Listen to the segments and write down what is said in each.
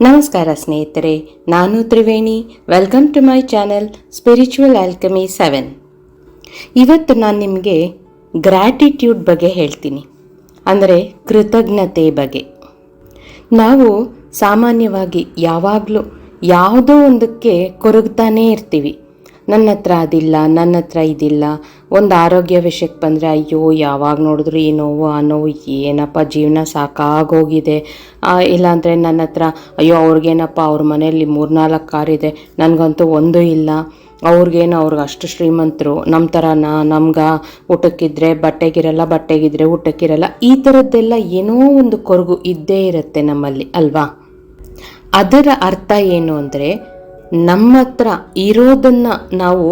ನಮಸ್ಕಾರ ಸ್ನೇಹಿತರೆ, ನಾನು Triveni. Welcome to my channel spiritual alchemy seven ಇವತ್ತು ನಾನು ನಿಮಗೆ ಗ್ರ್ಯಾಟಿಟ್ಯೂಡ್ ಬಗ್ಗೆ ಹೇಳ್ತೀನಿ. ಅಂದರೆ ಕೃತಜ್ಞತೆ ಬಗ್ಗೆ. ನಾವು ಸಾಮಾನ್ಯವಾಗಿ ಯಾವಾಗಲೂ ಯಾವುದೋ ಒಂದಕ್ಕೆ ಕೊರಗ್ತಾನೇ ಇರ್ತೀವಿ. ನನ್ನ ಹತ್ರ ಅದಿಲ್ಲ ನನ್ನ ಹತ್ರ ಇದಿಲ್ಲ. ಒಂದು ಆರೋಗ್ಯ ವಿಷಯಕ್ಕೆ ಬಂದರೆ, ಅಯ್ಯೋ, ಯಾವಾಗ ನೋಡಿದ್ರು ಈ ನೋವು, ಆ ನೋವು ಏನಪ್ಪ, ಜೀವನ ಸಾಕಾಗೋಗಿದೆ. ಇಲ್ಲಾಂದರೆ ನನ್ನ ಹತ್ರ ಅಯ್ಯೋ, ಅವ್ರಿಗೇನಪ್ಪ, ಅವ್ರ ಮನೆಯಲ್ಲಿ ಮೂರ್ನಾಲ್ಕು ಕಾರಿದೆ ನನಗಂತೂ ಒಂದೂ ಇಲ್ಲ. ಅವ್ರಿಗೇನು, ಅವ್ರಿಗೆ ಅಷ್ಟು ಶ್ರೀಮಂತರು ನಮ್ಮ ಥರನ ನಮ್ಗೆ ಊಟಕ್ಕಿದ್ರೆ ಬಟ್ಟೆಗಿರಲ್ಲ, ಬಟ್ಟೆಗಿದ್ರೆ ಊಟಕ್ಕಿರಲ್ಲ, ಈ ಥರದ್ದೆಲ್ಲ ಏನೋ ಒಂದು ಕೊರಗು ಇದ್ದೇ ಇರುತ್ತೆ ನಮ್ಮಲ್ಲಿ, ಅಲ್ವಾ? ಅದರ ಅರ್ಥ ಏನು ಅಂದರೆ ನಮ್ಮ ಹತ್ರ ಇರೋದನ್ನು ನಾವು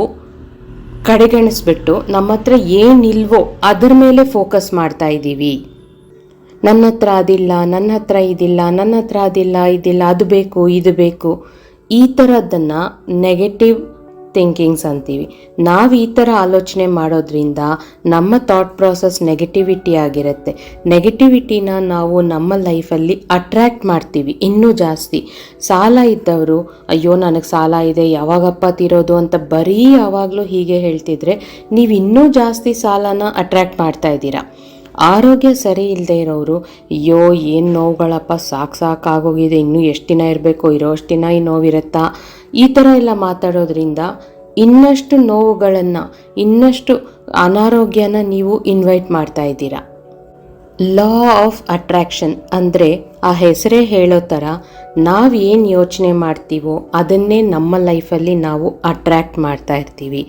ಕಡೆಗಣಿಸ್ಬಿಟ್ಟು ನಮ್ಮ ಹತ್ರ ಏನಿಲ್ವೋ ಅದ್ರ ಮೇಲೆ ಫೋಕಸ್ ಮಾಡ್ತಾ ಇದ್ದೀವಿ. ನನ್ನ ಹತ್ರ ಅದಿಲ್ಲ ನನ್ನ ಹತ್ರ ಇದಿಲ್ಲ ನನ್ನ ಹತ್ರ ಅದಿಲ್ಲ, ಇದಿಲ್ಲ, ಅದು ಬೇಕು, ಇದು ಬೇಕು. ಈ ಥರದ್ದನ್ನು ನೆಗೆಟಿವ್ ಥಿಂಕಿಂಗ್ಸ್ ಅಂತೀವಿ. ನಾವು ಈ ಥರ ಆಲೋಚನೆ ಮಾಡೋದ್ರಿಂದ ನಮ್ಮ ಥಾಟ್ ಪ್ರಾಸೆಸ್ ನೆಗೆಟಿವಿಟಿ ಆಗಿರುತ್ತೆ. ನೆಗೆಟಿವಿಟಿನ ನಾವು ನಮ್ಮ ಲೈಫಲ್ಲಿ ಅಟ್ರ್ಯಾಕ್ಟ್ ಮಾಡ್ತೀವಿ ಇನ್ನೂ ಜಾಸ್ತಿ. ಸಾಲ ಇದ್ದವರು, ಅಯ್ಯೋ, ನನಗೆ ಸಾಲ ಇದೆ, ಯಾವಾಗಪ್ಪ ತೀರೋದು ಅಂತ ಬರೀ ಯಾವಾಗಲೂ ಹೀಗೆ ಹೇಳ್ತಿದ್ರೆ ನೀವು ಇನ್ನೂ ಜಾಸ್ತಿ ಸಾಲನ ಅಟ್ರ್ಯಾಕ್ಟ್ ಮಾಡ್ತಾ ಇದ್ದೀರಾ. ಆರೋಗ್ಯ ಸರಿ ಇಲ್ಲದೆ ಇರೋರು ಅಯ್ಯೋ, ಏನು ನೋವುಗಳಪ್ಪ, ಸಾಕು ಸಾಕಾಗೋಗಿದೆ, ಇನ್ನೂ ಎಷ್ಟು ದಿನ ಇರಬೇಕು ಇರೋ ಅಷ್ಟು ದಿನ ಈ ನೋವಿರುತ್ತಾ? ಈ ಥರ ಎಲ್ಲ ಮಾತಾಡೋದ್ರಿಂದ ಇನ್ನಷ್ಟು ನೋವುಗಳನ್ನು, ಇನ್ನಷ್ಟು ಅನಾರೋಗ್ಯನ ನೀವು ಇನ್ವೈಟ್ ಮಾಡ್ತಾ ಇದ್ದೀರಾ. ಲಾ ಆಫ್ ಅಟ್ರಾಕ್ಷನ್ ಅಂದರೆ ಆ ಹೆಸರೇ ಹೇಳೋ ಥರ ನಾವು ಏನು ಯೋಚನೆ ಮಾಡ್ತೀವೋ ಅದನ್ನೇ ನಮ್ಮ ಲೈಫಲ್ಲಿ ನಾವು ಅಟ್ರ್ಯಾಕ್ಟ್ ಮಾಡ್ತಾ ಇರ್ತೀವಿ.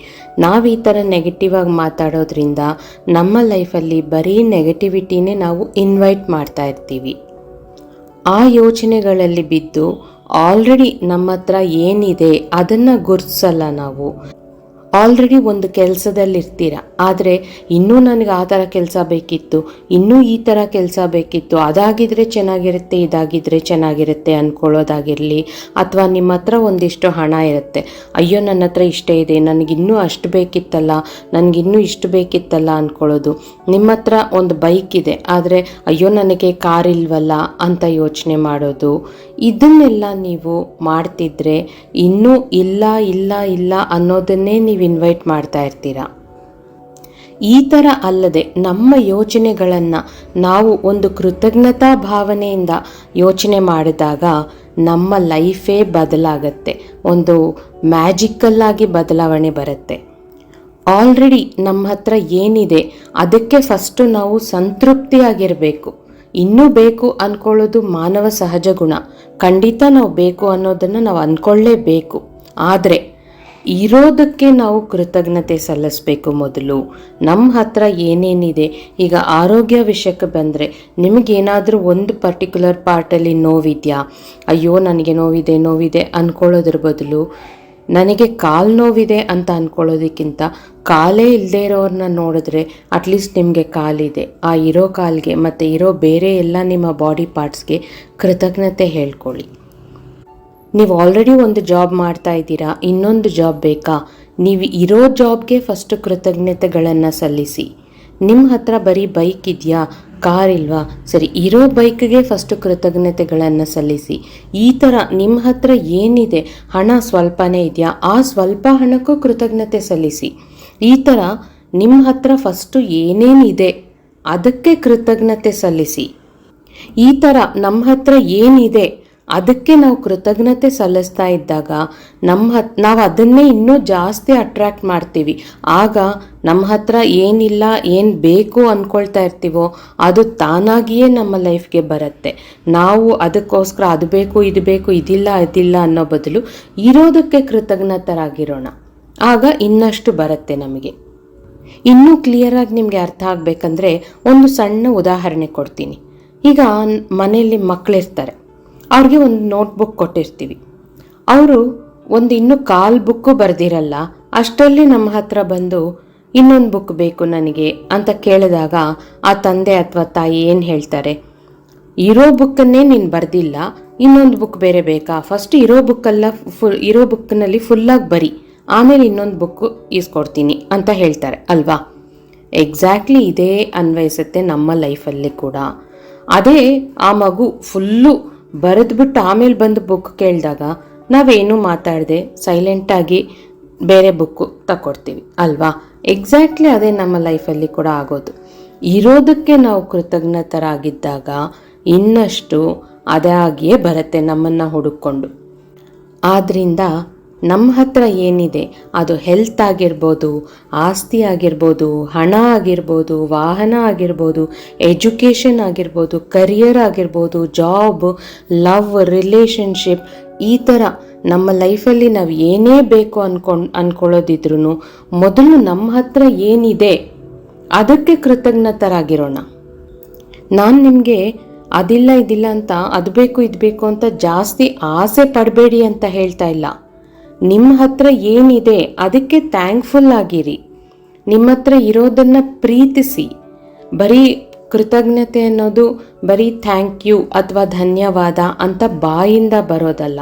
ನಾವು ಈ ಥರ ನೆಗೆಟಿವ್ ಆಗಿ ಮಾತಾಡೋದ್ರಿಂದ ನಮ್ಮ ಲೈಫಲ್ಲಿ ಬರೀ ನೆಗೆಟಿವಿಟಿನೇ ನಾವು ಇನ್ವೈಟ್ ಮಾಡ್ತಾ ಇರ್ತೀವಿ. ಆ ಯೋಚನೆಗಳಲ್ಲಿ ಬಿದ್ದು ಆಲ್ರೆಡಿ ನಮ್ಮ ಹತ್ರ ಏನಿದೆ ಅದನ್ನು ಗುರ್ತಿಸಲ್ಲ ನಾವು. ಆಲ್ರೆಡಿ ಒಂದು ಕೆಲಸದಲ್ಲಿರ್ತೀರ. ಆದರೆ ಇನ್ನೂ ನನಗೆ ಆ ಥರ ಕೆಲಸ ಬೇಕಿತ್ತು, ಇನ್ನೂ ಈ ಥರ ಕೆಲಸ ಬೇಕಿತ್ತು ಅದಾಗಿದ್ದರೆ ಚೆನ್ನಾಗಿರುತ್ತೆ, ಇದಾಗಿದ್ರೆ ಚೆನ್ನಾಗಿರುತ್ತೆ ಅಂದ್ಕೊಳ್ಳೋದಾಗಿರಲಿ ಅಥವಾ ನಿಮ್ಮ ಹತ್ರ ಒಂದಿಷ್ಟು ಹಣ ಇರುತ್ತೆ. ಅಯ್ಯೋ, ನನ್ನ ಹತ್ರ ಇಷ್ಟೇ ಇದೆ ನನಗಿನ್ನೂ ಅಷ್ಟು ಬೇಕಿತ್ತಲ್ಲ ನನಗಿನ್ನೂ ಇಷ್ಟು ಬೇಕಿತ್ತಲ್ಲ ಅಂದ್ಕೊಳ್ಳೋದು ನಿಮ್ಮ ಹತ್ರ ಒಂದು ಬೈಕ್ ಇದೆ, ಆದರೆ ಅಯ್ಯೋ, ನನಗೆ ಕಾರ್ ಇಲ್ವಲ್ಲ ಅಂತ ಯೋಚನೆ ಮಾಡೋದು. ಇದನ್ನೆಲ್ಲ ನೀವು ಮಾಡ್ತಿದ್ರೆ ಇನ್ನೂ ಇಲ್ಲ ಇಲ್ಲ ಇಲ್ಲ ಅನ್ನೋದನ್ನೇ ನೀವು ಇನ್ವೈಟ್ ಮಾಡ್ತಾ ಇರ್ತೀರ? ಈ ಥರ ಅಲ್ಲದೆ ನಮ್ಮ ಯೋಚನೆಗಳನ್ನು ನಾವು ಒಂದು ಕೃತಜ್ಞತಾ ಭಾವನೆಯಿಂದ ಯೋಚನೆ ಮಾಡಿದಾಗ ನಮ್ಮ ಲೈಫೇ ಬದಲಾಗತ್ತೆ. ಒಂದು ಮ್ಯಾಜಿಕಲ್ಲಾಗಿ ಬದಲಾವಣೆ ಬರುತ್ತೆ. ಆಲ್ರೆಡಿ ನಮ್ಮ ಹತ್ರ ಏನಿದೆ ಅದಕ್ಕೆ ಫಸ್ಟು ನಾವು ಸಂತೃಪ್ತಿಯಾಗಿರಬೇಕು. ಇನ್ನೂ ಬೇಕು ಅಂದ್ಕೊಳ್ಳೋದು ಮಾನವ ಸಹಜ ಗುಣ. ಖಂಡಿತ ನಾವು ಬೇಕು ಅನ್ನೋದನ್ನು ನಾವು ಅಂದ್ಕೊಳ್ಳೇಬೇಕು ಆದರೆ, ಇರೋದಕ್ಕೆ ನಾವು ಕೃತಜ್ಞತೆ ಸಲ್ಲಿಸಬೇಕು ಮೊದಲು. ನಮ್ಮ ಹತ್ರ ಏನೇನಿದೆ, ಈಗ ಆರೋಗ್ಯ ವಿಷಯಕ್ಕೆ ಬಂದರೆ ನಿಮಗೇನಾದರೂ ಒಂದು ಪರ್ಟಿಕ್ಯುಲರ್ ಪಾರ್ಟಲ್ಲಿ ನೋವಿದೆಯಾ? ಅಯ್ಯೋ, ನನಗೆ ನೋವಿದೆ ನೋವಿದೆ ಅಂದ್ಕೊಳ್ಳೋದ್ರ ಬದಲು ನನಗೆ ಕಾಲು ನೋವಿದೆ ಅಂತ ಅಂದ್ಕೊಳ್ಳೋದಕ್ಕಿಂತ ಕಾಲೇ ಇಲ್ಲದೆ ಇರೋರನ್ನ ನೋಡಿದ್ರೆ ಅಟ್ಲೀಸ್ಟ್ ನಿಮಗೆ ಕಾಲಿದೆ ಆ ಇರೋ ಕಾಲ್ಗೆ ಮತ್ತು ಇರೋ ಬೇರೆ ಎಲ್ಲ ನಿಮ್ಮ ಬಾಡಿ ಪಾರ್ಟ್ಸ್ಗೆ ಕೃತಜ್ಞತೆ ಹೇಳ್ಕೊಳ್ಳಿ. ನೀವು ಆಲ್ರೆಡಿ ಒಂದು ಜಾಬ್ ಮಾಡ್ತಾ ಇದ್ದೀರಾ, ಇನ್ನೊಂದು ಜಾಬ್ ಬೇಕಾ? ನೀವು ಇರೋ ಜಾಬ್ಗೆ ಫಸ್ಟ್ ಕೃತಜ್ಞತೆಗಳನ್ನು ಸಲ್ಲಿಸಿ. ನಿಮ್ಮ ಹತ್ರ ಬರೀ ಬೈಕ್ ಇದೆಯಾ? ಕಾರ್ ಇಲ್ವಾ? ಸರಿ, ಇರೋ ಬೈಕ್ಗೆ ಫಸ್ಟ್ ಕೃತಜ್ಞತೆಗಳನ್ನು ಸಲ್ಲಿಸಿ. ಈ ಥರ ನಿಮ್ಮ ಹತ್ರ ಏನಿದೆ? ಹಣ ಸ್ವಲ್ಪನೇ ಇದೆಯಾ? ಆ ಸ್ವಲ್ಪ ಹಣಕ್ಕೂ ಕೃತಜ್ಞತೆ ಸಲ್ಲಿಸಿ. ಈ ಥರ ನಿಮ್ಮ ಹತ್ರ ಫಸ್ಟು ಏನೇನಿದೆ, ಅದಕ್ಕೆ ಕೃತಜ್ಞತೆ ಸಲ್ಲಿಸಿ. ಈ ಥರ ನಮ್ಮ ಹತ್ರ ಏನಿದೆ ಅದಕ್ಕೆ ನಾವು ಕೃತಜ್ಞತೆ ಸಲ್ಲಿಸ್ತಾ ಇದ್ದಾಗ ನಮ್ಮ ಹತ್, ನಾವು ಅದನ್ನೇ ಇನ್ನೂ ಜಾಸ್ತಿ ಅಟ್ರ್ಯಾಕ್ಟ್ ಮಾಡ್ತೀವಿ. ಆಗ ನಮ್ಮ ಹತ್ರ ಏನಿಲ್ಲ, ಏನು ಬೇಕು ಅಂದ್ಕೊಳ್ತಾ ಇರ್ತೀವೋ ಅದು ತಾನಾಗಿಯೇ ನಮ್ಮ ಲೈಫ್ಗೆ ಬರುತ್ತೆ. ನಾವು ಅದಕ್ಕೋಸ್ಕರ ಅದು ಬೇಕು, ಇದು ಬೇಕು, ಇದಿಲ್ಲ ಅದಿಲ್ಲ ಅನ್ನೋ ಬದಲು ಇರೋದಕ್ಕೆ ಕೃತಜ್ಞತರಾಗಿರೋಣ. ಆಗ ಇನ್ನಷ್ಟು ಬರುತ್ತೆ ನಮಗೆ. ಇನ್ನೂ ಕ್ಲಿಯರಾಗಿ ನಿಮಗೆ ಅರ್ಥ ಆಗಬೇಕಂದ್ರೆ ಒಂದು ಸಣ್ಣ ಉದಾಹರಣೆ ಕೊಡ್ತೀನಿ. ಈಗ ಮನೆಯಲ್ಲಿ ಮಕ್ಕಳಿರ್ತಾರೆ ಅವ್ರಿಗೆ ಒಂದು ನೋಟ್ಬುಕ್ ಕೊಟ್ಟಿರ್ತೀವಿ. ಅವರು ಒಂದು ಇನ್ನೂ ಕಾಲ್ ಬುಕ್ಕು ಬರೆದಿರಲ್ಲ, ಅಷ್ಟರಲ್ಲಿ ನಮ್ಮ ಹತ್ರ ಬಂದು ಇನ್ನೊಂದು ಬುಕ್ ಬೇಕು ನನಗೆ ಅಂತ ಕೇಳಿದಾಗ ಆ ತಂದೆ ಅಥವಾ ತಾಯಿ ಏನು ಹೇಳ್ತಾರೆ? ಇರೋ ಬುಕ್ಕನ್ನೇ ನೀನು ಬರೆದಿಲ್ಲ, ಇನ್ನೊಂದು ಬುಕ್ ಬೇರೆ ಬೇಕಾ? ಫಸ್ಟ್ ಇರೋ ಬುಕ್ಕೆಲ್ಲ ಫುಲ್ ಇರೋ ಬುಕ್ನಲ್ಲಿ ಫುಲ್ಲಾಗಿ ಬರಿ, ಆಮೇಲೆ ಇನ್ನೊಂದು ಬುಕ್ಕು ಈಸ್ಕೊಡ್ತೀನಿ ಅಂತ ಹೇಳ್ತಾರೆ, ಅಲ್ವಾ? ಎಕ್ಸಾಕ್ಟ್ಲಿ ಇದೇ ಅನ್ವಯಿಸುತ್ತೆ ನಮ್ಮ ಲೈಫಲ್ಲಿ ಕೂಡ. ಅದೇ ಆ ಮಗು ಫುಲ್ಲು ಬರೆದ್ಬಿಟ್ಟು ಆಮೇಲೆ ಬಂದು ಬುಕ್ ಕೇಳಿದಾಗ ನಾವೇನು ಮಾತಾಡದೆ ಸೈಲೆಂಟಾಗಿ ಬೇರೆ ಬುಕ್ಕು ತಗೊಡ್ತೀವಿ ಅಲ್ವಾ? ಎಕ್ಸಾಕ್ಟ್ಲಿ ಅದೇ ನಮ್ಮ ಲೈಫಲ್ಲಿ ಕೂಡ ಆಗೋದು. ಇರೋದಕ್ಕೆ ನಾವು ಕೃತಜ್ಞತರಾಗಿದ್ದಾಗ ಇನ್ನಷ್ಟು ಅದೇ ಆಗಿಯೇ ಬರುತ್ತೆ ನಮ್ಮನ್ನು ಹುಡುಕೊಂಡು ಆದ್ದರಿಂದ ನಮ್ಮ ಹತ್ರ ಏನಿದೆ, ಅದು ಹೆಲ್ತ್ ಆಗಿರ್ಬೋದು, ಆಸ್ತಿ ಆಗಿರ್ಬೋದು, ಹಣ ಆಗಿರ್ಬೋದು, ವಾಹನ ಆಗಿರ್ಬೋದು ಎಜುಕೇಷನ್ ಆಗಿರ್ಬೋದು ಕರಿಯರ್ ಆಗಿರ್ಬೋದು ಜಾಬ್ ಲವ್ ರಿಲೇಷನ್ಶಿಪ್ ಈ ಥರ ನಮ್ಮ ಲೈಫಲ್ಲಿ ನಾವು ಏನೇ ಬೇಕು ಅನ್ಕೊಂಡು ಅಂದ್ಕೊಳ್ಳೋದಿದ್ರೂ ಮೊದಲು ನಮ್ಮ ಹತ್ರ ಏನಿದೆ, ಅದಕ್ಕೆ ಕೃತಜ್ಞತರಾಗಿರೋಣ. ನಾನು ನಿಮಗೆ ಅದಿಲ್ಲ, ಇದಿಲ್ಲ ಅಂತ, ಅದು ಬೇಕು, ಇದು ಬೇಕು ಅಂತ ಜಾಸ್ತಿ ಆಸೆ ಪಡಬೇಡಿ ಅಂತ ಹೇಳ್ತಾ ಇಲ್ಲ. ನಿಮ್ಮ ಹತ್ರ ಏನಿದೆ ಅದಕ್ಕೆ ಥ್ಯಾಂಕ್ಫುಲ್ ಆಗಿರಿ. ನಿಮ್ಮ ಹತ್ರ ಇರೋದನ್ನು ಪ್ರೀತಿಸಿ. ಬರೀ ಕೃತಜ್ಞತೆ ಅನ್ನೋದು, ಬರೀ ಥ್ಯಾಂಕ್ ಯು ಅಥವಾ ಧನ್ಯವಾದ ಅಂತ ಬಾಯಿಂದ ಬರೋದಲ್ಲ.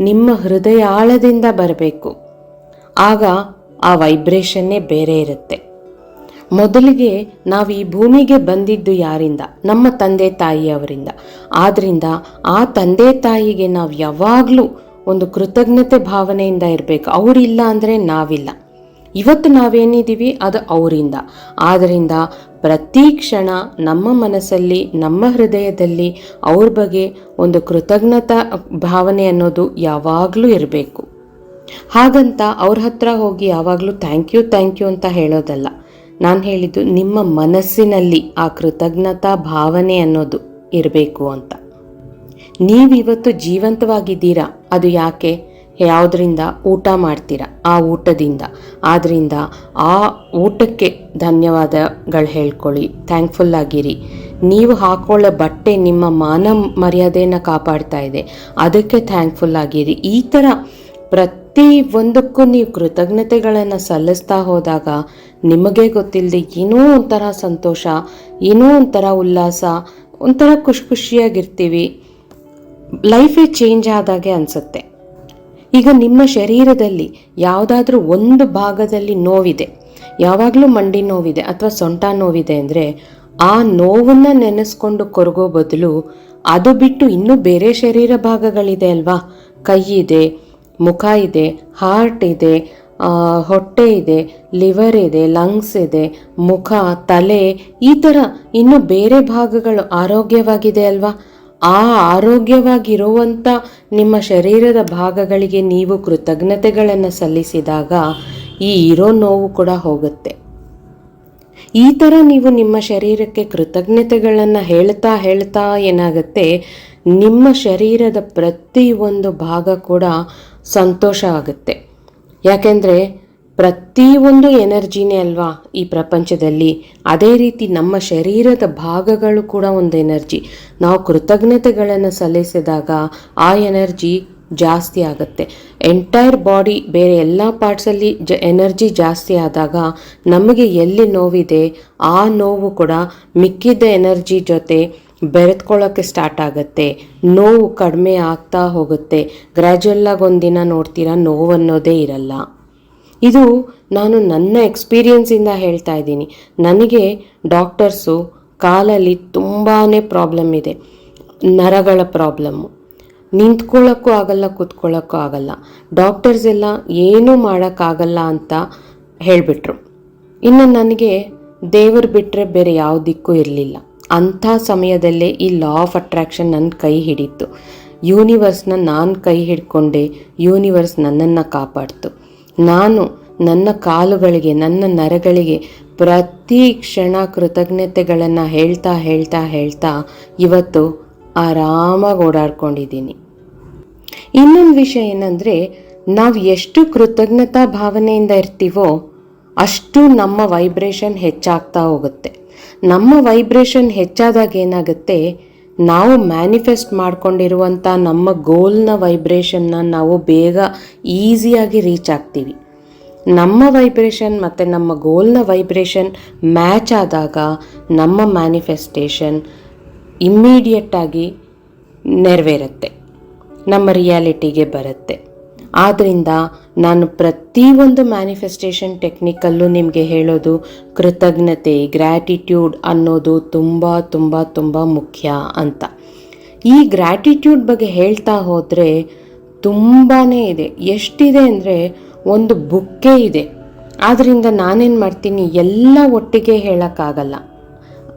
ನಿಮ್ಮ ಹೃದಯಾಳದಿಂದ ಬರಬೇಕು. ಆಗ ಆ ವೈಬ್ರೇಷನ್ನೇ ಬೇರೆ ಇರುತ್ತೆ. ಮೊದಲಿಗೆ ನಾವು ಈ ಭೂಮಿಗೆ ಬಂದಿದ್ದು ಯಾರಿಂದ? ನಮ್ಮ ತಂದೆ ತಾಯಿಯವರಿಂದ. ಆದ್ದರಿಂದ ಆ ತಂದೆ ತಾಯಿಗೆ ನಾವು ಯಾವಾಗಲೂ ಒಂದು ಕೃತಜ್ಞತೆ ಭಾವನೆಯಿಂದ ಇರಬೇಕು. ಅವರಿಲ್ಲ ಅಂದರೆ ನಾವಿಲ್ಲ. ಇವತ್ತು ನಾವೇನಿದ್ದೀವಿ ಅದು ಅವರಿಂದ. ಆದ್ದರಿಂದ ಪ್ರತಿ ಕ್ಷಣ ನಮ್ಮ ಮನಸ್ಸಲ್ಲಿ, ನಮ್ಮ ಹೃದಯದಲ್ಲಿ ಅವ್ರ ಬಗ್ಗೆ ಒಂದು ಕೃತಜ್ಞತಾ ಭಾವನೆ ಅನ್ನೋದು ಯಾವಾಗಲೂ ಇರಬೇಕು. ಹಾಗಂತ ಅವ್ರ ಹತ್ರ ಹೋಗಿ ಯಾವಾಗಲೂ ಥ್ಯಾಂಕ್ ಯು ಥ್ಯಾಂಕ್ ಯು ಅಂತ ಹೇಳೋದಲ್ಲ. ನಾನು ಹೇಳಿದ್ದು ನಿಮ್ಮ ಮನಸ್ಸಿನಲ್ಲಿ ಆ ಕೃತಜ್ಞತಾ ಭಾವನೆ ಅನ್ನೋದು ಇರಬೇಕು ಅಂತ. ನೀವಿವತ್ತು ಜೀವಂತವಾಗಿದ್ದೀರಾ? ಅದು ಯಾಕೆ? ಯಾವುದರಿಂದ ಊಟ ಮಾಡ್ತೀರಾ? ಆ ಊಟದಿಂದ. ಆದ್ದರಿಂದ ಆ ಊಟಕ್ಕೆ ಧನ್ಯವಾದಗಳು ಹೇಳ್ಕೊಳ್ಳಿ. ಥ್ಯಾಂಕ್ಫುಲ್ ಆಗಿರಿ. ನೀವು ಹಾಕೊಳ್ಳೋ ಬಟ್ಟೆ ನಿಮ್ಮ ಮಾನ ಮರ್ಯಾದೆಯನ್ನು ಕಾಪಾಡ್ತಾ ಇದೆ. ಅದಕ್ಕೆ ಥ್ಯಾಂಕ್ಫುಲ್ ಆಗಿರಿ. ಈ ಥರ ಪ್ರತಿ ಒಂದಕ್ಕೂ ನೀವು ಕೃತಜ್ಞತೆಗಳನ್ನು ಸಲ್ಲಿಸ್ತಾ ಹೋದಾಗ ನಿಮಗೆ ಗೊತ್ತಿಲ್ಲದೆ ಏನೋ ಒಂಥರ ಸಂತೋಷ, ಏನೋ ಒಂಥರ ಉಲ್ಲಾಸ, ಒಂಥರ ಖುಷಿ ಖುಷಿಯಾಗಿರ್ತೀವಿ. ಲೈಫೇ ಚೇಂಜ್ ಆದಾಗೆ ಅನಿಸುತ್ತೆ. ಈಗ ನಿಮ್ಮ ಶರೀರದಲ್ಲಿ ಯಾವುದಾದ್ರೂ ಒಂದು ಭಾಗದಲ್ಲಿ ನೋವಿದೆ. ಯಾವಾಗಲೂ ಮಂಡಿ ನೋವಿದೆ ಅಥವಾ ಸೊಂಟ ನೋವಿದೆ ಅಂದರೆ ಆ ನೋವನ್ನು ನೆನೆಸ್ಕೊಂಡು ಕೊರಗೋ ಬದಲು ಅದು ಬಿಟ್ಟು ಇನ್ನೂ ಬೇರೆ ಶರೀರ ಭಾಗಗಳಿದೆ ಅಲ್ವಾ? ಕೈ ಇದೆ, ಮುಖ ಇದೆ ಹಾರ್ಟ್ ಇದೆ ಹೊಟ್ಟೆ ಇದೆ ಲಿವರ್ ಇದೆ ಲಂಗ್ಸ್ ಇದೆ, ಮುಖ, ತಲೆ ಈ ಥರ ಇನ್ನೂ ಬೇರೆ ಭಾಗಗಳು ಆರೋಗ್ಯವಾಗಿದೆ ಅಲ್ವಾ? ಆ ಆರೋಗ್ಯವಾಗಿರುವಂಥ ನಿಮ್ಮ ಶರೀರದ ಭಾಗಗಳಿಗೆ ನೀವು ಕೃತಜ್ಞತೆಗಳನ್ನು ಸಲ್ಲಿಸಿದಾಗ ಈ ಇರೋ ನೋವು ಕೂಡ ಹೋಗುತ್ತೆ. ಈ ಥರ ನೀವು ನಿಮ್ಮ ಶರೀರಕ್ಕೆ ಕೃತಜ್ಞತೆಗಳನ್ನು ಹೇಳ್ತಾ ಹೇಳ್ತಾ ಏನಾಗುತ್ತೆ, ನಿಮ್ಮ ಶರೀರದ ಪ್ರತಿಯೊಂದು ಭಾಗ ಕೂಡ ಸಂತೋಷ ಆಗುತ್ತೆ. ಯಾಕೆಂದರೆ ಪ್ರತಿಯೊಂದು ಎನರ್ಜಿನೇ ಅಲ್ವಾ ಈ ಪ್ರಪಂಚದಲ್ಲಿ? ಅದೇ ರೀತಿ ನಮ್ಮ ಶರೀರದ ಭಾಗಗಳು ಕೂಡ ಒಂದು ಎನರ್ಜಿ. ನಾವು ಕೃತಜ್ಞತೆಗಳನ್ನು ಸಲ್ಲಿಸಿದಾಗ ಆ ಎನರ್ಜಿ ಜಾಸ್ತಿ ಆಗುತ್ತೆ. ಎಂಟೈರ್ ಬಾಡಿ ಬೇರೆ ಎಲ್ಲ ಪಾರ್ಟ್ಸಲ್ಲಿ ಜ, ಎನರ್ಜಿ ಜಾಸ್ತಿ ಆದಾಗ ನಮಗೆ ಎಲ್ಲಿ ನೋವಿದೆ ಆ ನೋವು ಕೂಡ ಮಿಕ್ಕಿದ್ದ ಎನರ್ಜಿ ಜೊತೆ ಬೆರೆತ್ಕೊಳ್ಳೋಕ್ಕೆ ಸ್ಟಾರ್ಟ್ ಆಗುತ್ತೆ. ನೋವು ಕಡಿಮೆ ಆಗ್ತಾ ಹೋಗುತ್ತೆ. ಗ್ರ್ಯಾಜುವಲ್ಲಾಗಿ ಒಂದಿನ ನೋಡ್ತೀರಾ? ನೋವು ಅನ್ನೋದೇ ಇರಲ್ಲ. ಇದು ನಾನು ನನ್ನ ಎಕ್ಸ್ಪೀರಿಯನ್ಸಿಂದ ಹೇಳ್ತಾ ಇದ್ದೀನಿ. ನನಗೆ ಡಾಕ್ಟರ್ಸು ಕಾಲಲ್ಲಿ ತುಂಬಾ ಪ್ರಾಬ್ಲಮ್ ಇದೆ. ನರಗಳ ಪ್ರಾಬ್ಲಮ್ಮು ನಿಂತ್ಕೊಳ್ಳೋಕ್ಕೂ ಆಗಲ್ಲ, ಕೂತ್ಕೊಳ್ಳೋಕ್ಕೂ ಆಗಲ್ಲ. ಡಾಕ್ಟರ್ಸ್ ಎಲ್ಲ ಏನೂ ಮಾಡೋಕ್ಕಾಗಲ್ಲ ಅಂತ ಹೇಳಿಬಿಟ್ರು. ಇನ್ನು ನನಗೆ ದೇವರು ಬಿಟ್ಟರೆ ಬೇರೆ ಯಾವ ದಿಕ್ಕೂ ಇರಲಿಲ್ಲ. ಅಂಥ ಸಮಯದಲ್ಲೇ ಈ ಲಾ ಆಫ್ ಅಟ್ರಾಕ್ಷನ್ ನನ್ನ ಕೈ ಹಿಡಿತು ಯೂನಿವರ್ಸ್ನ ನಾನು ಕೈ ಹಿಡ್ಕೊಂಡೆ ಯೂನಿವರ್ಸ್ ನನ್ನನ್ನು ಕಾಪಾಡ್ತು. ನಾನು ನನ್ನ ಕಾಲುಗಳಿಗೆ, ನನ್ನ ನರಗಳಿಗೆ ಪ್ರತಿ ಕ್ಷಣ ಕೃತಜ್ಞತೆಗಳನ್ನು ಹೇಳ್ತಾ ಹೇಳ್ತಾ ಹೇಳ್ತಾ ಇವತ್ತು ಆರಾಮಾಗಿ ಓಡಾಡ್ಕೊಂಡಿದ್ದೀನಿ. ಇನ್ನೊಂದು ವಿಷಯ ಏನಂದರೆ, ನಾವು ಎಷ್ಟು ಕೃತಜ್ಞತಾ ಭಾವನೆಯಿಂದ ಇರ್ತೀವೋ ಅಷ್ಟು ನಮ್ಮ ವೈಬ್ರೇಷನ್ ಹೆಚ್ಚಾಗ್ತಾ ಹೋಗುತ್ತೆ. ನಮ್ಮ ವೈಬ್ರೇಷನ್ ಹೆಚ್ಚಾದಾಗ ಏನಾಗುತ್ತೆ? ನಾವು ಮ್ಯಾನಿಫೆಸ್ಟ್ ಮಾಡ್ಕೊಂಡಿರುವಂಥ ನಮ್ಮ ಗೋಲ್ನ ವೈಬ್ರೇಷನ್ನ ನಾವು ಬೇಗ ಈಸಿಯಾಗಿ ರೀಚ್ ಆಗ್ತೀವಿ. ನಮ್ಮ ವೈಬ್ರೇಷನ್ ಮತ್ತು ನಮ್ಮ ಗೋಲ್ನ ವೈಬ್ರೇಷನ್ ಮ್ಯಾಚ್ ಆದಾಗ ನಮ್ಮ ಮ್ಯಾನಿಫೆಸ್ಟೇಷನ್ ಇಮ್ಮಿಡಿಯೇಟಾಗಿ ನೆರವೇರುತ್ತೆ. ನಮ್ಮ ರಿಯಾಲಿಟಿಗೆ ಬರುತ್ತೆ. ಆದ್ದರಿಂದ ನಾನು ಪ್ರತಿಯೊಂದು ಮ್ಯಾನಿಫೆಸ್ಟೇಷನ್ ಟೆಕ್ನಿಕಲ್ಲೂ ನಿಮಗೆ ಹೇಳೋದು ಕೃತಜ್ಞತೆ ಗ್ರ್ಯಾಟಿಟ್ಯೂಡ್ ಅನ್ನೋದು ತುಂಬ ತುಂಬ ತುಂಬ ಮುಖ್ಯ ಅಂತ. ಈ ಗ್ರ್ಯಾಟಿಟ್ಯೂಡ್ ಬಗ್ಗೆ ಹೇಳ್ತಾ ಹೋದರೆ ತುಂಬಾ ಇದೆ. ಎಷ್ಟಿದೆ ಅಂದರೆ ಒಂದು ಬುಕ್ಕೇ ಇದೆ. ಆದ್ದರಿಂದ ನಾನೇನು ಮಾಡ್ತೀನಿ? ಎಲ್ಲ ಒಟ್ಟಿಗೆ ಹೇಳೋಕ್ಕಾಗಲ್ಲ.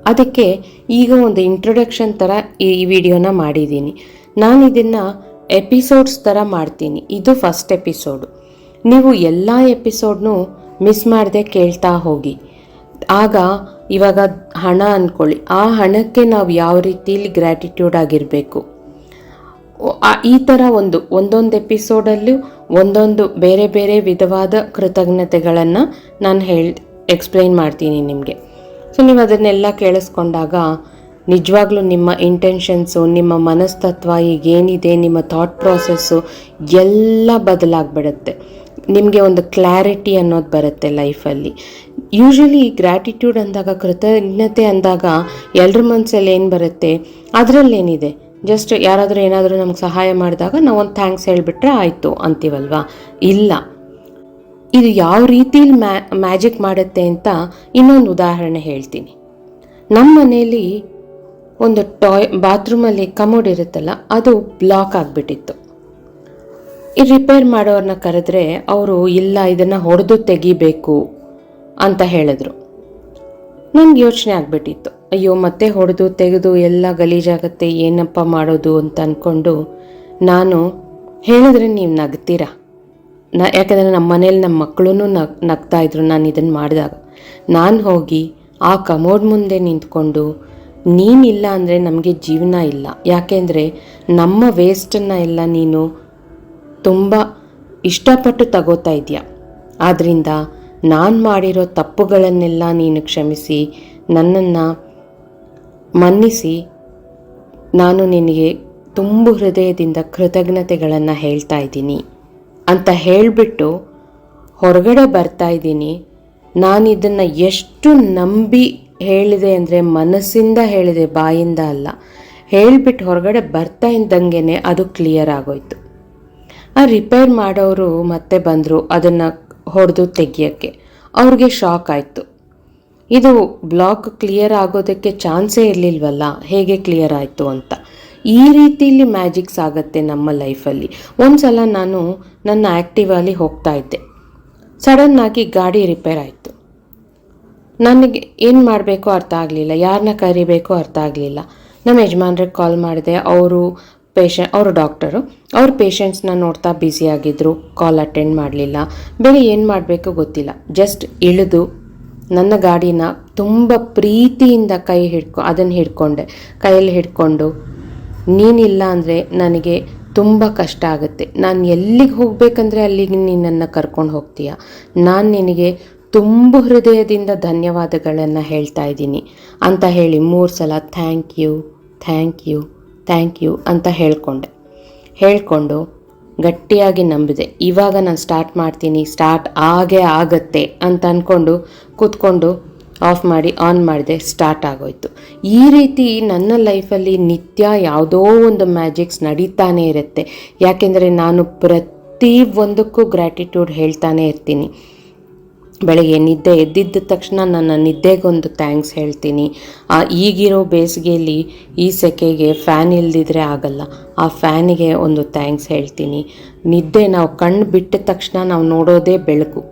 ಅದಕ್ಕೆ ಈಗ ಒಂದು ಇಂಟ್ರೊಡಕ್ಷನ್ ಥರ ಈ ವಿಡಿಯೋನ ಮಾಡಿದ್ದೀನಿ. ನಾನು ಇದನ್ನು ಎಪಿಸೋಡ್ಸ್ ಥರ ಮಾಡ್ತೀನಿ. ಇದು ಫಸ್ಟ್ ಎಪಿಸೋಡು ನೀವು ಎಲ್ಲ ಎಪಿಸೋಡ್ನು ಮಿಸ್ ಮಾಡದೆ ಕೇಳ್ತಾ ಹೋಗಿ. ಆಗ ಇವಾಗ ಹಣ ಅಂದ್ಕೊಳ್ಳಿ ಆ ಹಣಕ್ಕೆ ನಾವು ಯಾವ ರೀತಿಲಿ ಗ್ರ್ಯಾಟಿಟ್ಯೂಡ್ ಆಗಿರಬೇಕು. ಈ ಥರ ಒಂದು, ಒಂದೊಂದು ಎಪಿಸೋಡಲ್ಲೂ ಒಂದೊಂದು ಬೇರೆ ಬೇರೆ ವಿಧವಾದ ಕೃತಜ್ಞತೆಗಳನ್ನು ನಾನು ಹೇಳಿ ಎಕ್ಸ್ಪ್ಲೈನ್ ಮಾಡ್ತೀನಿ ನಿಮಗೆ. ಸೊ ನೀವು ಅದನ್ನೆಲ್ಲ ಕೇಳಿಸ್ಕೊಂಡಾಗ ನಿಜವಾಗ್ಲೂ ನಿಮ್ಮ ಇಂಟೆನ್ಷನ್ಸು ನಿಮ್ಮ ಮನಸ್ತತ್ವ ಈಗೇನಿದೆ, ನಿಮ್ಮ ಥಾಟ್ ಪ್ರಾಸೆಸ್ಸು ಎಲ್ಲ ಬದಲಾಗ್ಬಿಡುತ್ತೆ. ನಿಮಗೆ ಒಂದು ಕ್ಲಾರಿಟಿ ಅನ್ನೋದು ಬರುತ್ತೆ ಲೈಫಲ್ಲಿ ಯೂಶಲಿ ಗ್ರ್ಯಾಟಿಟ್ಯೂಡ್ ಅಂದಾಗ, ಕೃತಜ್ಞತೆ ಅಂದಾಗ ಎಲ್ಲರ ಮನಸ್ಸಲ್ಲಿ ಏನು ಬರುತ್ತೆ? ಅದರಲ್ಲೇನಿದೆ. ಜಸ್ಟ್ ಯಾರಾದರೂ ಏನಾದರೂ ನಮ್ಗೆ ಸಹಾಯ ಮಾಡಿದಾಗ ನಾವು ಒಂದು ಥ್ಯಾಂಕ್ಸ್ ಹೇಳಿಬಿಟ್ರೆ ಆಯಿತು ಅಂತೀವಲ್ವಾ? ಇಲ್ಲ. ಇದು ಯಾವ ರೀತಿಲಿ ಮ್ಯಾ ಮ್ಯಾಜಿಕ್ ಮಾಡುತ್ತೆ ಅಂತ ಇನ್ನೊಂದು ಉದಾಹರಣೆ ಹೇಳ್ತೀನಿ. ನಮ್ಮ ಮನೇಲಿ ಒಂದು ಟಾಯ್ ಬಾತ್ರೂಮಲ್ಲಿ ಕಮೋಡ್ ಇರುತ್ತಲ್ಲ, ಅದು ಬ್ಲಾಕ್ ಆಗಿಬಿಟ್ಟಿತ್ತು. ಈ ರಿಪೇರ್ ಮಾಡೋರನ್ನ ಕರೆದ್ರೆ ಅವರು, ಇಲ್ಲ, ಇದನ್ನು ಹೊಡೆದು ತೆಗಿಬೇಕು ಅಂತ ಹೇಳಿದ್ರು. ನನಗೆ ಯೋಚನೆ ಆಗಿಬಿಟ್ಟಿತ್ತು. ಅಯ್ಯೋ, ಮತ್ತೆ ಹೊಡೆದು ತೆಗೆದು ಎಲ್ಲ ಗಲೀಜಾಗತ್ತೆ, ಏನಪ್ಪ ಮಾಡೋದು? ಅಂತ ಅಂದ್ಕೊಂಡು ನಾನು, ಹೇಳಿದ್ರೆ ನೀವು ನಗ್ತೀರಾ? ನ, ಯಾಕಂದರೆ ನಮ್ಮ ಮನೇಲಿ ನಮ್ಮ ಮಕ್ಕಳೂ ನಗ್ ನಗ್ತಾ ಇದ್ರು ನಾನು ಇದನ್ನು ಮಾಡಿದಾಗ. ನಾನು ಹೋಗಿ ಆ ಕಮೋಡ್ ಮುಂದೆ ನಿಂತ್ಕೊಂಡು ನೀನಿಲ್ಲ ಅಂದರೆ ನಮಗೆ ಜೀವನ ಇಲ್ಲ. ಯಾಕೆಂದರೆ ನಮ್ಮ ವೇಸ್ಟನ್ನು ಎಲ್ಲ ನೀನು ತುಂಬ ಇಷ್ಟಪಟ್ಟು ತಗೋತಾ ಇದೆಯಾ. ಆದ್ದರಿಂದ ನಾನು ಮಾಡಿರೋ ತಪ್ಪುಗಳನ್ನೆಲ್ಲ ನೀನು ಕ್ಷಮಿಸಿ, ನನ್ನನ್ನು ಮನ್ನಿಸಿ, ನಾನು ನಿನಗೆ ತುಂಬ ಹೃದಯದಿಂದ ಕೃತಜ್ಞತೆಗಳನ್ನು ಹೇಳ್ತಾ ಇದ್ದೀನಿ. ಅಂತ ಹೇಳಿಬಿಟ್ಟು ಹೊರಗಡೆ ಬರ್ತಾ ಇದ್ದೀನಿ. ನಾನು ಇದನ್ನು ಎಷ್ಟು ನಂಬಿ ಹೇಳಿದೆ ಅಂದರೆ ಮನಸ್ಸಿಂದ ಹೇಳಿದೆ, ಬಾಯಿಂದ ಅಲ್ಲ. ಹೇಳಿಬಿಟ್ಟು ಹೊರಗಡೆ ಬರ್ತಾ ಇದ್ದಂಗೆ ಅದು ಕ್ಲಿಯರ್ ಆಗೋಯ್ತು. ಆ ರಿಪೇರ್ ಮಾಡೋರು ಮತ್ತೆ ಬಂದರು ಅದನ್ನು ಹೊಡೆದು ತೆಗಿಯೋಕ್ಕೆ. ಅವ್ರಿಗೆ ಶಾಕ್ ಆಯಿತು. ಇದು ಬ್ಲಾಕ್ ಕ್ಲಿಯರ್ ಆಗೋದಕ್ಕೆ ಚಾನ್ಸೇ ಇರಲಿಲ್ವಲ್ಲ, ಹೇಗೆ ಕ್ಲಿಯರ್ ಆಯಿತು ಅಂತ. ಈ ರೀತಿಲಿ ಮ್ಯಾಜಿಕ್ಸ್ ಆಗುತ್ತೆ ನಮ್ಮ ಲೈಫಲ್ಲಿ ಒಂದು ಸಲ ನಾನು ನನ್ನ ಆ್ಯಕ್ಟಿವಲ್ಲಿ ಹೋಗ್ತಾ ಇದ್ದೆ. ಸಡನ್ನಾಗಿ ಗಾಡಿ ರಿಪೇರ್ ಆಯಿತು. ನನಗೆ ಏನು ಮಾಡಬೇಕು ಅರ್ಥ ಆಗಲಿಲ್ಲ ಯಾರನ್ನ ಕರಿಬೇಕು ಅರ್ಥ ಆಗಲಿಲ್ಲ. ನಮ್ಮ ಯಜಮಾನ್ರಿಗೆ ಕಾಲ್ ಮಾಡಿದೆ, ಅವರು ಪೇಷೆ ಅವರು ಡಾಕ್ಟರು ಅವ್ರ ಪೇಷಂಟ್ಸ್ನ ನೋಡ್ತಾ ಬ್ಯುಸಿಯಾಗಿದ್ದರು ಕಾಲ್ ಅಟೆಂಡ್ ಮಾಡಲಿಲ್ಲ. ಬೇರೆ ಏನು ಮಾಡಬೇಕು ಗೊತ್ತಿಲ್ಲ. ಜಸ್ಟ್ ಇಳಿದು ನನ್ನ ಗಾಡಿನ ತುಂಬ ಪ್ರೀತಿಯಿಂದ ಕೈ ಹಿಡ್ಕೊ, ಅದನ್ನು ಹಿಡ್ಕೊಂಡೆ. ಕೈಯಲ್ಲಿ ಹಿಡ್ಕೊಂಡು, ನೀನಿಲ್ಲ ಅಂದರೆ ನನಗೆ ತುಂಬ ಕಷ್ಟ ಆಗುತ್ತೆ. ನಾನು ಎಲ್ಲಿಗೆ ಹೋಗಬೇಕಂದ್ರೆ ಅಲ್ಲಿಗೆ ನೀನನ್ನು ಕರ್ಕೊಂಡು ಹೋಗ್ತೀಯ? ನಾನು ನಿನಗೆ ತುಂಬ ಹೃದಯದಿಂದ ಧನ್ಯವಾದಗಳನ್ನು ಹೇಳ್ತಾ ಇದ್ದೀನಿ ಅಂತ ಹೇಳಿ ಮೂರು ಸಲ thank you thank you thank you ಅಂತ ಹೇಳ್ಕೊಂಡೆ. ಹೇಳ್ಕೊಂಡು ಗಟ್ಟಿಯಾಗಿ ನಂಬಿದೆ. ಇವಾಗ ನಾನು ಸ್ಟಾರ್ಟ್ ಮಾಡ್ತೀನಿ, ಸ್ಟಾರ್ಟ್ ಆಗೇ ಆಗತ್ತೆ ಅಂತ ಅಂದ್ಕೊಂಡು ಕೂತ್ಕೊಂಡು ಆಫ್ ಮಾಡಿ, ಆನ್ ಮಾಡಿದೆ, ಸ್ಟಾರ್ಟ್ ಆಗೋಯ್ತು. ಈ ರೀತಿ ನನ್ನ ಲೈಫಲ್ಲಿ ನಿತ್ಯ ಯಾವುದೋ ಒಂದು ಮ್ಯಾಜಿಕ್ಸ್ ನಡೀತಾನೇ ಇರುತ್ತೆ. ಯಾಕೆಂದರೆ ನಾನು ಪ್ರತಿ ಒಂದಕ್ಕೂ ಗ್ರ್ಯಾಟಿಟ್ಯೂಡ್ ಹೇಳ್ತಾನೆ ಇರ್ತೀನಿ. ಬೆಳಗ್ಗೆ ನಿದ್ದೆ ಎದ್ದಿದ್ದ ತಕ್ಷಣ ನನ್ನ ನಿದ್ದೆಗೊಂದು ಥ್ಯಾಂಕ್ಸ್ ಹೇಳ್ತೀನಿ. ಆ ಈಗಿರೋ ಬೇಸಿಗೆಯಲ್ಲಿ ಈ ಸೆಕೆಗೆ ಫ್ಯಾನ್ ಇಲ್ದಿದ್ರೆ ಆಗಲ್ಲ. ಆ ಫ್ಯಾನಿಗೆ ಒಂದು ಥ್ಯಾಂಕ್ಸ್ ಹೇಳ್ತೀನಿ. ನಿದ್ದೆ ನಾವು ಕಣ್ಣು ಬಿಟ್ಟ ತಕ್ಷಣ ನಾವು ನೋಡೋದೇ ಬೆಳಕು.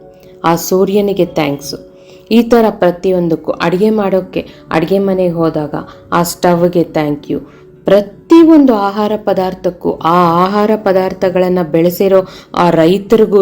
ಆ ಸೂರ್ಯನಿಗೆ ಥ್ಯಾಂಕ್ಸು ಈ ಥರ ಪ್ರತಿಯೊಂದಕ್ಕೂ ಅಡುಗೆ ಮಾಡೋಕ್ಕೆ ಅಡುಗೆ ಮನೆಗೆ ಹೋದಾಗ ಆ ಸ್ಟವ್ಗೆ ಥ್ಯಾಂಕ್ ಯು ಪ್ರತಿಯೊಂದು ಆಹಾರ ಪದಾರ್ಥಕ್ಕೂ ಆ ಆಹಾರ ಪದಾರ್ಥಗಳನ್ನು ಬೆಳೆಸಿರೋ ಆ ರೈತರಿಗೂ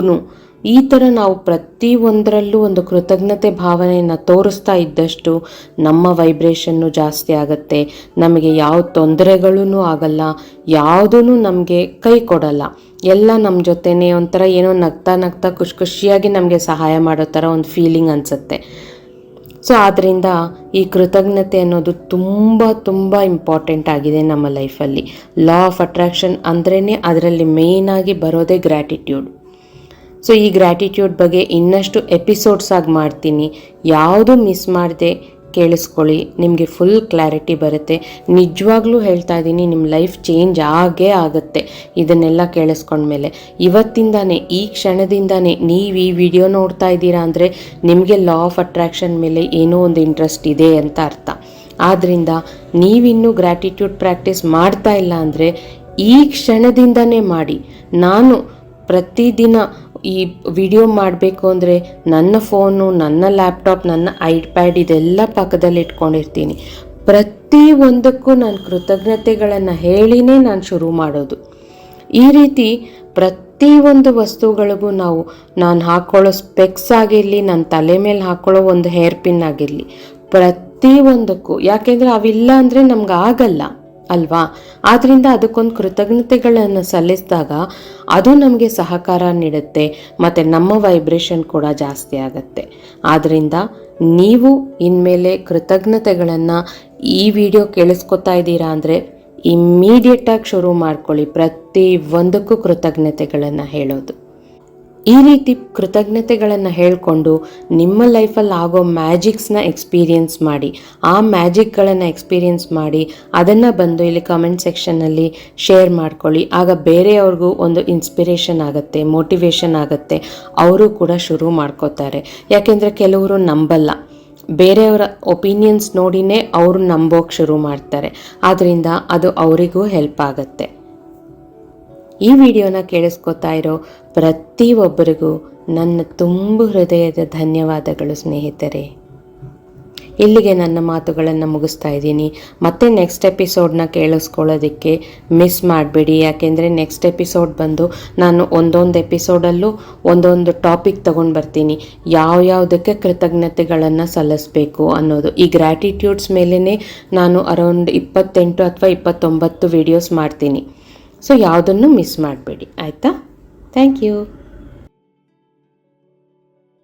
ಈ ಥರ ನಾವು ಪ್ರತಿಯೊಂದರಲ್ಲೂ ಒಂದು ಕೃತಜ್ಞತೆ ಭಾವನೆಯನ್ನು ತೋರಿಸ್ತಾ ಇದ್ದಷ್ಟು ನಮ್ಮ ವೈಬ್ರೇಷನ್ನು ಜಾಸ್ತಿ ಆಗುತ್ತೆ. ನಮಗೆ ಯಾವ ತೊಂದರೆಗಳೂ ಆಗಲ್ಲ. ಯಾವುದೂ ನಮಗೆ ಕೈ ಕೊಡಲ್ಲ. ಎಲ್ಲ ನಮ್ಮ ಜೊತೆನೇ ಒಂಥರ ಏನೋ ನಗ್ತಾ ನಗ್ತಾ ಖುಷಿ ಖುಷಿಯಾಗಿ ನಮಗೆ ಸಹಾಯ ಮಾಡೋ ಥರ ಒಂದು ಫೀಲಿಂಗ್ ಅನಿಸುತ್ತೆ. ಸೊ ಆದ್ದರಿಂದ ಈ ಕೃತಜ್ಞತೆ ಅನ್ನೋದು ತುಂಬ ತುಂಬ ಇಂಪಾರ್ಟೆಂಟ್ ಆಗಿದೆ ನಮ್ಮ ಲೈಫಲ್ಲಿ ಲಾ ಆಫ್ ಅಟ್ರಾಕ್ಷನ್ ಅಂದ್ರೇ ಅದರಲ್ಲಿ ಮೇಯ್ನಾಗಿ ಬರೋದೇ ಗ್ರ್ಯಾಟಿಟ್ಯೂಡ್ ಸೊ ಈ ಗ್ರ್ಯಾಟಿಟ್ಯೂಡ್ ಬಗ್ಗೆ ಇನ್ನಷ್ಟು ಎಪಿಸೋಡ್ಸ್ ಆಗಿ ಮಾಡ್ತೀನಿ. ಯಾವುದು ಮಿಸ್ ಮಾಡದೆ ಕೇಳಿಸ್ಕೊಳ್ಳಿ. ನಿಮಗೆ ಫುಲ್ ಕ್ಲಾರಿಟಿ ಬರುತ್ತೆ. ನಿಜವಾಗ್ಲೂ ಹೇಳ್ತಾ ಇದ್ದೀನಿ ನಿಮ್ಮ ಲೈಫ್ ಚೇಂಜ್ ಆಗೇ ಆಗುತ್ತೆ. ಇದನ್ನೆಲ್ಲ ಕೇಳಿಸ್ಕೊಂಡ್ಮೇಲೆ. ಇವತ್ತಿಂದಾನೇ, ಈ ಕ್ಷಣದಿಂದಾನೇ ನೀವು ಈ ವಿಡಿಯೋ ನೋಡ್ತಾ ಇದ್ದೀರಾ ಅಂದರೆ ನಿಮಗೆ ಲಾ ಆಫ್ ಅಟ್ರಾಕ್ಷನ್ ಮೇಲೆ ಏನೋ ಒಂದು ಇಂಟ್ರೆಸ್ಟ್ ಇದೆ ಅಂತ ಅರ್ಥ. ಆದ್ದರಿಂದ ನೀವಿನ್ನೂ ಗ್ರ್ಯಾಟಿಟ್ಯೂಡ್ ಪ್ರಾಕ್ಟೀಸ್ ಮಾಡ್ತಾ ಇಲ್ಲ ಅಂದರೆ ಈ ಕ್ಷಣದಿಂದನೇ ಮಾಡಿ. ನಾನು ಪ್ರತಿದಿನ ಈ ವಿಡಿಯೋ ಮಾಡಬೇಕು ಅಂದರೆ ನನ್ನ ಫೋನು, ನನ್ನ ಲ್ಯಾಪ್ಟಾಪ್, ನನ್ನ ಐಪ್ಯಾಡ್ ಇದೆಲ್ಲ ಪಕ್ಕದಲ್ಲಿ ಇಟ್ಕೊಂಡಿರ್ತೀನಿ. ಪ್ರತಿ ಒಂದಕ್ಕೂ ನಾನು ಕೃತಜ್ಞತೆಗಳನ್ನು ಹೇಳಿನೇ ನಾನು ಶುರು ಮಾಡೋದು. ಈ ರೀತಿ ಪ್ರತಿಯೊಂದು ವಸ್ತುಗಳಿಗೂ ನಾವು, ನಾನು ಹಾಕ್ಕೊಳ್ಳೋ ಸ್ಪೆಕ್ಸ್ ಆಗಿರಲಿ, ನನ್ನ ತಲೆ ಮೇಲೆ ಹಾಕ್ಕೊಳ್ಳೋ ಒಂದು ಹೇರ್ ಪಿನ್ ಆಗಿರಲಿ ಪ್ರತಿಯೊಂದಕ್ಕೂ ಯಾಕೆಂದರೆ ಅವಿಲ್ಲ ಅಂದರೆ ನಮ್ಗೆ ಆಗಲ್ಲ. ಅಲ್ವಾ? ಆದ್ದರಿಂದ ಅದಕ್ಕೊಂದು ಕೃತಜ್ಞತೆಗಳನ್ನು ಸಲ್ಲಿಸಿದಾಗ ಅದು ನಮಗೆ ಸಹಕಾರ ನೀಡುತ್ತೆ, ಮತ್ತು ನಮ್ಮ ವೈಬ್ರೇಷನ್ ಕೂಡ ಜಾಸ್ತಿ ಆಗುತ್ತೆ. ಆದ್ದರಿಂದ ನೀವು ಇನ್ಮೇಲೆ ಕೃತಜ್ಞತೆಗಳನ್ನು ಈ ವಿಡಿಯೋ ಕೇಳಿಸ್ಕೊತಾ ಇದ್ದೀರಾ ಅಂದರೆ ಇಮ್ಮಿಡಿಯೇಟಾಗಿ ಶುರು ಮಾಡ್ಕೊಳ್ಳಿ. ಪ್ರತಿ ಒಂದಕ್ಕೂ ಕೃತಜ್ಞತೆಗಳನ್ನು ಹೇಳೋದು. ಈ ರೀತಿ ಕೃತಜ್ಞತೆಗಳನ್ನು ಹೇಳಿಕೊಂಡು ನಿಮ್ಮ ಲೈಫಲ್ಲಿ ಆಗೋ ಮ್ಯಾಜಿಕ್ಸ್ನ ಎಕ್ಸ್ಪೀರಿಯನ್ಸ್ ಮಾಡಿ, ಆ ಮ್ಯಾಜಿಕ್ಗಳನ್ನು ಎಕ್ಸ್ಪೀರಿಯನ್ಸ್ ಮಾಡಿ, ಅದನ್ನು ಬಂದು ಇಲ್ಲಿ ಕಮೆಂಟ್ ಸೆಕ್ಷನ್ನಲ್ಲಿ ಶೇರ್ ಮಾಡ್ಕೊಳ್ಳಿ. ಆಗ ಬೇರೆಯವ್ರಿಗೂ ಒಂದು ಇನ್ಸ್ಪಿರೇಷನ್ ಆಗುತ್ತೆ ಮೋಟಿವೇಶನ್ ಆಗುತ್ತೆ, ಅವರು ಕೂಡ ಶುರು ಮಾಡ್ಕೋತಾರೆ. ಯಾಕೆಂದರೆ ಕೆಲವರು ನಂಬಲ್ಲ. ಬೇರೆಯವರ ಒಪಿನಿಯನ್ಸ್ ನೋಡಿನೇ ಅವರು ನಂಬೋಕೆ ಶುರು ಮಾಡ್ತಾರೆ. ಆದ್ದರಿಂದ ಅದು ಅವರಿಗೂ ಹೆಲ್ಪ್ ಆಗುತ್ತೆ. ಈ ವಿಡಿಯೋನ ಕೇಳಿಸ್ಕೊತಾ ಇರೋ ಪ್ರತಿಯೊಬ್ಬರಿಗೂ ನನ್ನ ತುಂಬು ಹೃದಯದ ಧನ್ಯವಾದಗಳು, ಸ್ನೇಹಿತರೆ. ಇಲ್ಲಿಗೆ ನನ್ನ ಮಾತುಗಳನ್ನು ಮುಗಿಸ್ತಾ ಇದ್ದೀನಿ. ಮತ್ತೆ ನೆಕ್ಸ್ಟ್ ಎಪಿಸೋಡ್ನ ಕೇಳಿಸ್ಕೊಳ್ಳೋದಕ್ಕೆ ಮಿಸ್ ಮಾಡಬೇಡಿ. ಯಾಕೆಂದರೆ ನೆಕ್ಸ್ಟ್ ಎಪಿಸೋಡ್ ಬಂದು ನಾನು ಒಂದೊಂದು ಎಪಿಸೋಡಲ್ಲೂ ಒಂದೊಂದು ಟಾಪಿಕ್ ತೊಗೊಂಡು ಬರ್ತೀನಿ. ಯಾವ ಯಾವುದಕ್ಕೆ ಕೃತಜ್ಞತೆಗಳನ್ನು ಸಲ್ಲಿಸಬೇಕು ಅನ್ನೋದು. ಈ ಗ್ರ್ಯಾಟಿಟ್ಯೂಡ್ಸ್ ಮೇಲೇ ನಾನು ಅರೌಂಡ್ ಇಪ್ಪತ್ತೆಂಟು ಅಥವಾ ಇಪ್ಪತ್ತೊಂಬತ್ತು ವಿಡಿಯೋಸ್ ಮಾಡ್ತೀನಿ. ಸೊ ಯಾವುದನ್ನು ಮಿಸ್ ಮಾಡಬೇಡಿ ಆಯಿತಾ? Thank you